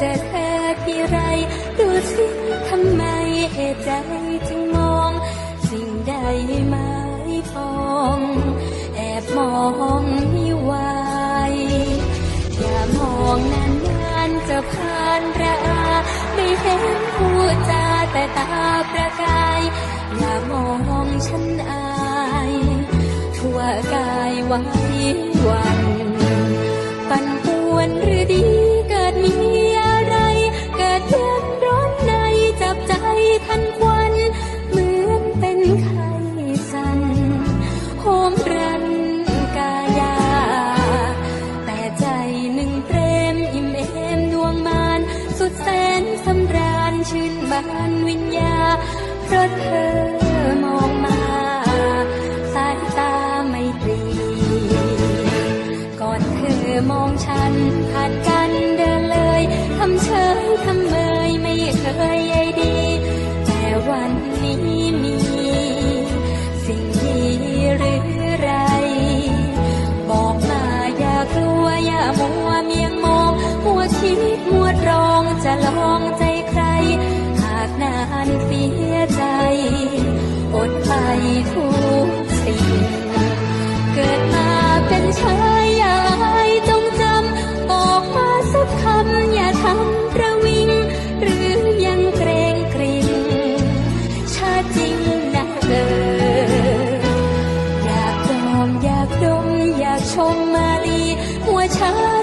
จะเธอที่ไร ดูสิทำไมเอะใจจึงมอง สิ่งใดหมายปองแอบมองม่ไหวอย่ามองนานๆจะผ่านระอาไม่เห็นผู้จาแต่ตาประกาย อย่ามองฉันอาย ทั่วกายไว้วัน ทันควัน เหมือนเป็นไข้สันโหมรันกายา แต่ใจหนึ่งเปรมอิ่มเอมดวงมานสุดแสนสำราญชื่นบานวิญญาเพราะเธอมองมา สายตาไม่ตรี ก่อนเธอมองฉันผ่านกันเดินเลย ทำเฉยทำเมย จะลองใจใคร หากนานเสียใจ อดไปทุกสิ่ง เกิดมาเป็นชายยายจงจำ บอกมาสักคำอย่าทำระวิง หรือยังเกรงกริ่งชาจริงนะเธออยากดมอยากดมอยากชมมาลีหัวชา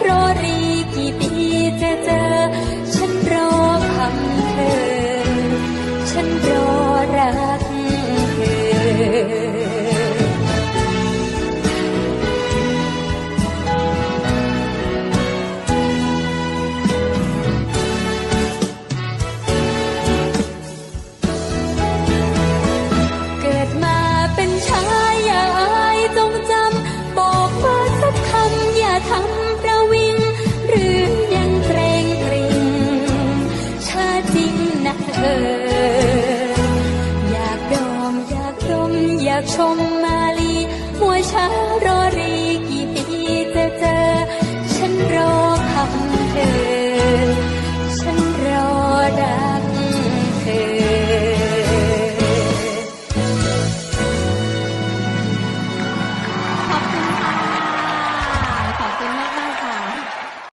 ชมมาลีมวยช้ารอรี